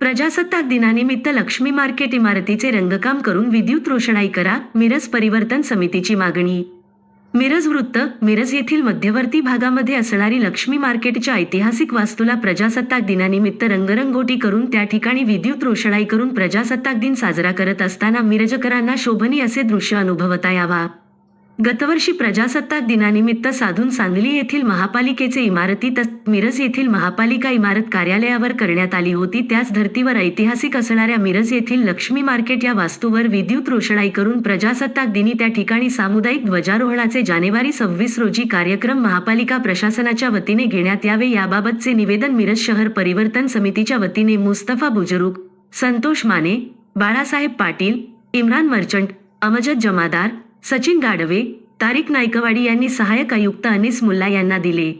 प्रजासत्ताक दिनानिमित्त लक्ष्मी मार्केट इमारतीचे रंगकाम करून विद्युत रोषणाई करा मिरज परिवर्तन समितीची मागणी. मिरज वृत्त मिरज येथील मध्यवर्ती भागामध्ये असणारी लक्ष्मी मार्केटच्या ऐतिहासिक वास्तूला प्रजासत्ताक दिनानिमित्त रंगरंगोटी करून त्या ठिकाणी विद्युत रोषणाई करून प्रजासत्ताक दिन साजरा करत असताना मिरजकरांना शोभनी असे दृश्य अनुभवता यावा. गतवर्षी प्रजासत्ताक दिनानिमित्त साधून सांगली येथील महापालिकेचे इमारती तस मिरज येथील महापालिका इमारत कार्यालयावर करण्यात आली होती. त्याच धर्तीवर ऐतिहासिक असणाऱ्या मिरज येथील लक्ष्मी मार्केट या वास्तूवर विद्युत रोषणाई करून प्रजासत्ताक दिनी त्या ठिकाणी सामुदायिक ध्वजारोहणाचे जानेवारी सव्वीस रोजी कार्यक्रम महापालिका प्रशासनाच्या वतीने घेण्यात यावे. याबाबतचे निवेदन मिरज शहर परिवर्तन समितीच्या वतीने मुस्तफा बुजुर्ग संतोष माने बाळासाहेब पाटील इम्रान मर्चंट अमजद जमादार सचिन गाडवे तारिक नायकवाडी यांनी सहाय्यक आयुक्त अनिस मुल्ला यांना दिले.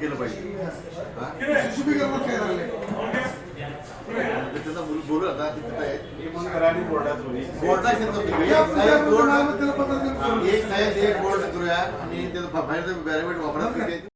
केलं पाहिजे. हा? त्याचा बोल- तिथं आहे कराडी बोर्डात होती बोर्ड आहे त्यांचं तुम्ही. त्या- एक साहेब बोर्ड एक करूया आणि त्याचं बाहेर बॅरिमेट वापरा